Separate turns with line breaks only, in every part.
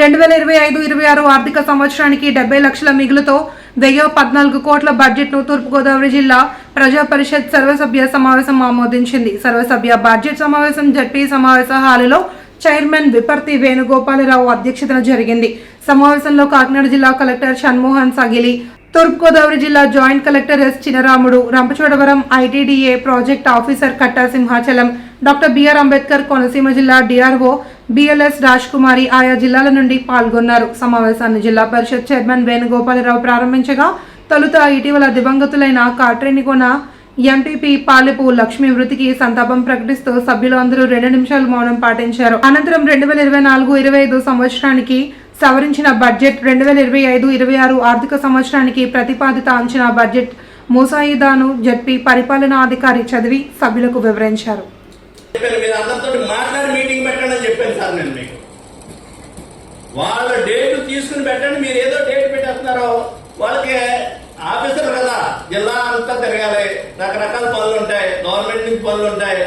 రెండు వేల ఇరవై ఐదు ఇరవై ఆరు ఆర్థిక సంవత్సరానికి డెబ్బై లక్షల మిగులుతో వెయ్యి పద్నాలుగు కోట్ల బడ్జెట్ను తూర్పుగోదావరి జిల్లా ప్రజా పరిషత్ సర్వసభ్య సమావేశం ఆమోదించింది. సర్వసభ్య బడ్జెట్ సమావేశం జడ్పీ సమావేశ హాలులో చైర్మన్ విపర్తి వేణుగోపాలరావు అధ్యక్షతన జరిగింది. సమావేశంలో కాకినాడ జిల్లా కలెక్టర్ షణ్మోహన్ సగిలి తూర్పుగోదావరి జిల్లా joint collector S Chinaramudu Rampachodavaram ITDA project officer Katta Simhachalam doctor BR Ambedkar Konaseema జిల్లా డిఆర్ఓ బిఎల్ఎస్ రాజ్ కుమారి ఆయా జిల్లాల నుండి పాల్గొన్నారు. సమావేశాన్ని జిల్లా పరిషత్ చైర్మన్ వేణుగోపాలరావు ప్రారంభించగా తొలుత ఇటీవల దివంగతులైన కాట్రేనికొన ఎంపీపీ పాలెపు లక్ష్మి మృతికి సంతాపం ప్రకటిస్తూ సభ్యులు అందరూ రెండు నిమిషాలు మౌనం పాటించారు. అనంతరం రెండు వేల ఇరవై నాలుగు ఇరవై ఐదు సంవత్సరానికి సవరించిన బడ్జెట్ రెండు వేల ఇరవై ఐదు ఇరవై ఆరు ఆర్థిక సంవత్సరానికి ప్రతిపాదిత అంచనా బడ్జెట్ ముసాయిదాను జడ్పీ పరిపాలనాధికారి చదివి సభ్యులకు వివరించారు.
చెప్పాను మీరు అందరితో మాట్లాడి మీటింగ్ పెట్టండి అని చెప్పాను సార్ నేను మీకు. వాళ్ళ డేట్ తీసుకుని పెట్టండి మీరు ఏదో డేట్ పెట్టేస్తున్నారో వాళ్ళకి ఆఫీసర్ కదా జిల్లా అంతా తిరగాలి రకరకాల పనులు ఉంటాయి గవర్నమెంట్ నుంచి పనులు ఉంటాయి.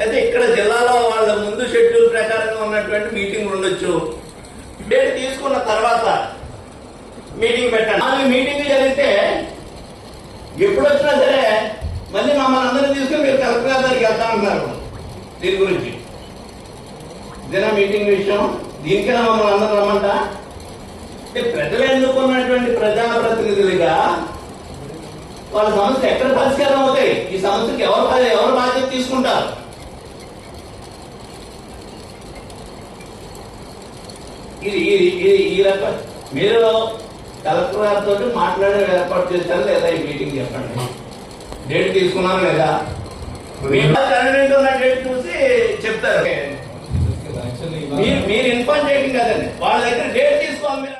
అయితే ఇక్కడ జిల్లాలో వాళ్ళ ముందు షెడ్యూల్ ప్రకారంగా ఉన్నటువంటి మీటింగ్ ఉండొచ్చు. డేట్ తీసుకున్న తర్వాత మీటింగ్ పెట్టండి. నాలుగు మీటింగ్ జరిగితే ఎప్పుడు వచ్చినా సరే మళ్ళీ మమ్మల్ని అందరినీ తీసుకుని దీని గురించి. ఇదేనా మీటింగ్ విషయం? దీనికైనా మమ్మల్ని అందరూ రమ్మంట? అంటే ప్రజలు ఎన్నుకున్నటువంటి ప్రజాప్రతినిధులుగా? వాళ్ళ సమస్య ఎక్కడ పరిష్కారం అవుతాయి? ఈ సమస్యకి ఎవరు ఎవరు బాధ్యత తీసుకుంటారు? ఇది ఇది ఇది ఈ రకం. మీరు కలెక్టర్ గారితో మాట్లాడే ఏర్పాటు చేశారు లేదా ఈ మీటింగ్ చెప్పండి? డేట్ తీసుకున్నాను లేదా మీరు కన్వీనెంట్ ఉన్న డేట్ చూసి చెప్తారు. మీరు మీరు ఇన్ఫార్మ్ చేయడం కదండి. వాళ్ళ దగ్గర డేట్ తీసుకోవాలి.